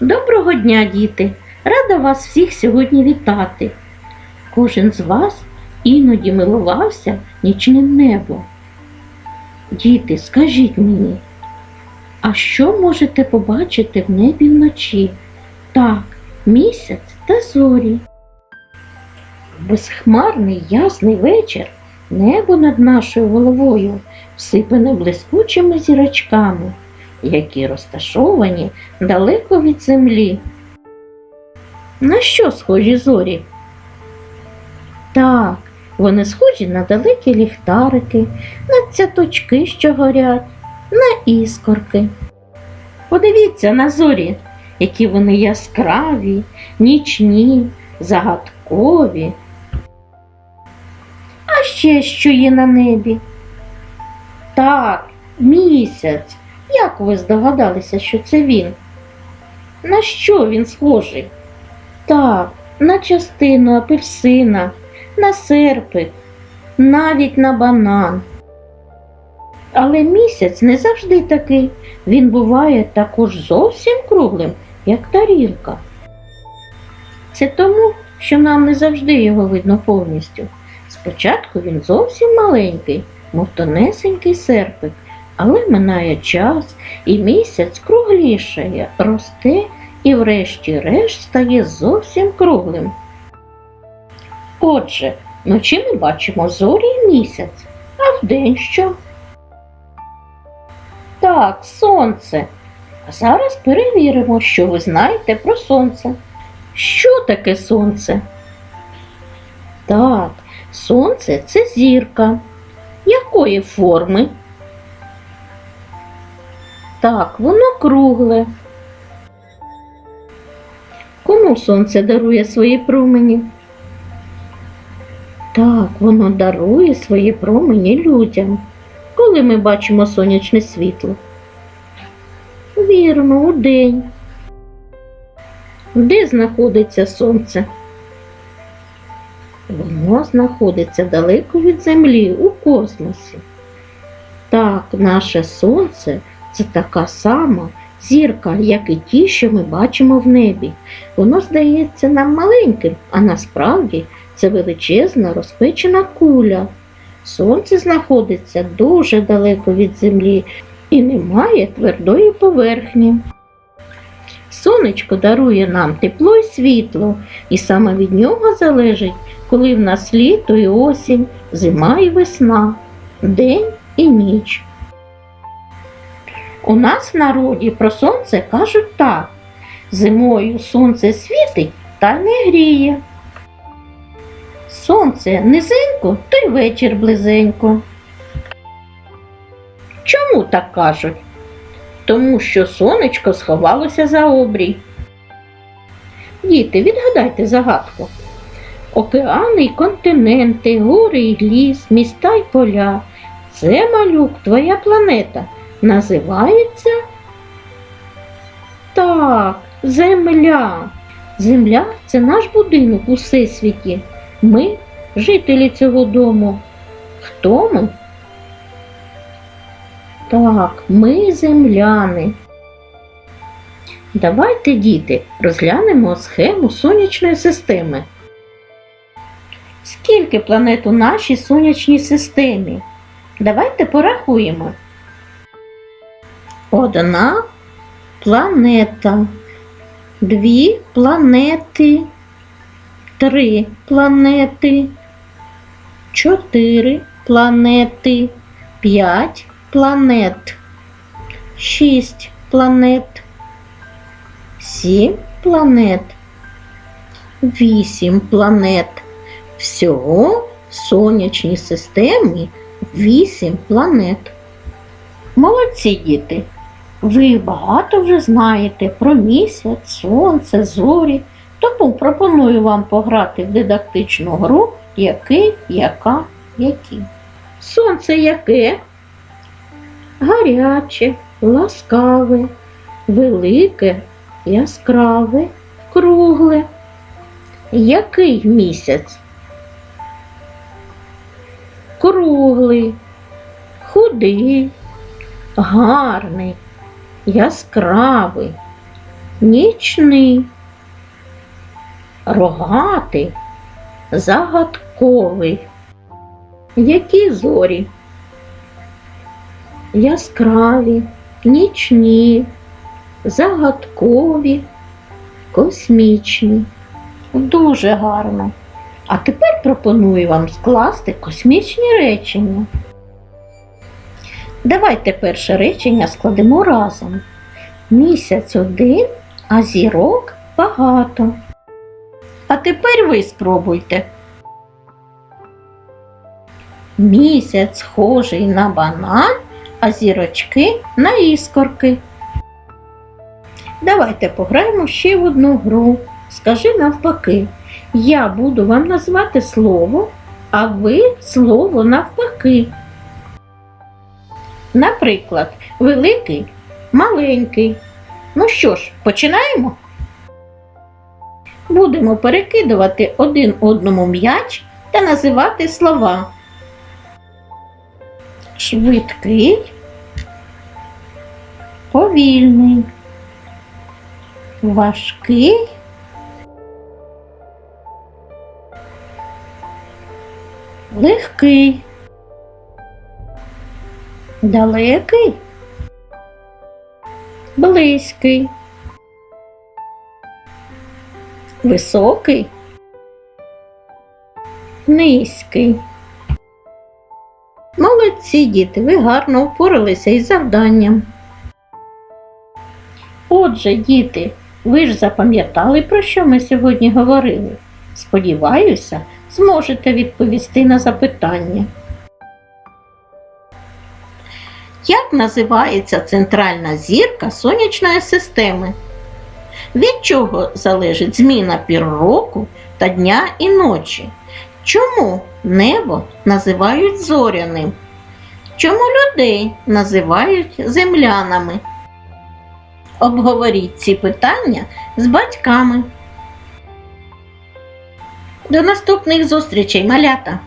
Доброго дня, діти! Рада вас всіх сьогодні вітати. Кожен з вас іноді милувався нічним небом. Діти, скажіть мені, а що можете побачити в небі вночі? Так, місяць та зорі. Безхмарний ясний вечір небо над нашою головою всипане блискучими зірочками, які розташовані далеко від землі. На що схожі зорі? Так, вони схожі на далекі ліхтарики, на цяточки, що горять, на іскорки. Подивіться на зорі, які вони яскраві, нічні, загадкові. А ще що є на небі? Так, місяць. Як ви здогадалися, що це він? На що він схожий? Так, на частину апельсина, на серпик, навіть на банан. Але місяць не завжди такий. Він буває також зовсім круглим, як тарілка. Це тому, що нам не завжди його видно повністю. Спочатку він зовсім маленький, мов тонесенький серпик, але минає час, і місяць круглішає, росте і врешті-решт стає зовсім круглим. Отже, вночі ми бачимо зорі і місяць, а вдень що? Так, сонце. А зараз перевіримо, що ви знаєте про сонце. Що таке сонце? Так, сонце це зірка. Якої форми? Так, воно кругле. Кому сонце дарує свої промені? Так, воно дарує свої промені людям, коли ми бачимо сонячне світло. Вірно, у день. Де знаходиться сонце? Воно знаходиться далеко від землі у космосі. Так, наше сонце це така сама зірка, як і ті, що ми бачимо в небі. Воно здається нам маленьким, а насправді це величезна розпечена куля. Сонце знаходиться дуже далеко від землі і не має твердої поверхні. Сонечко дарує нам тепло і світло, і саме від нього залежить, коли в нас літо і осінь, зима і весна, день і ніч. У нас в народі про сонце кажуть так: зимою сонце світить та не гріє. Сонце низенько, то й вечір близенько. Чому так кажуть? Тому що сонечко сховалося за обрій. Діти, відгадайте загадку. Океани й континенти, гори й ліс, міста й поля. Це малюк, твоя планета. Називається так, Земля. Земля це наш будинок у всесвіті. Ми жителі цього дому. Хто ми? Так, ми земляни. Давайте, діти, розглянемо схему сонячної системи. Скільки планет у нашій сонячній системі? Давайте порахуємо. Одна планета, дві планети, три планети, чотири планети, п'ять планет, шість планет, сім планет, вісім планет. Всього в сонячній системі вісім планет. Молодці діти! Ви багато вже знаєте про місяць, сонце, зорі, тому пропоную вам пограти в дидактичну гру який, яка, які. Сонце яке? Гаряче, ласкаве, велике, яскраве, кругле. Який місяць? Круглий, худий, гарний, яскравий, нічний, рогатий, загадковий. Які зорі? Яскраві, нічні, загадкові, космічні. Дуже гарно. А тепер пропоную вам скласти космічні речення. Давайте перше речення складемо разом. Місяць один, а зірок багато. А тепер ви спробуйте. Місяць схожий на банан, а зірочки на іскорки. Давайте пограємо ще в одну гру. Скажи навпаки. Я буду вам назвати слово, а ви слово навпаки. Наприклад, великий, маленький. Ну що ж, починаємо? Будемо перекидувати один одному м'яч та називати слова. Швидкий, повільний, важкий. Легкий, далекий, близький, високий, низький. Молодці діти, ви гарно впоралися із завданням. Отже, діти, ви ж запам'ятали, про що ми сьогодні говорили? Сподіваюся, зможете відповісти на запитання. Як називається центральна зірка сонячної системи? Від чого залежить зміна пір року та дня і ночі? Чому небо називають зоряним? Чому людей називають землянами? Обговоріть ці питання з батьками. До наступних зустрічей, малята!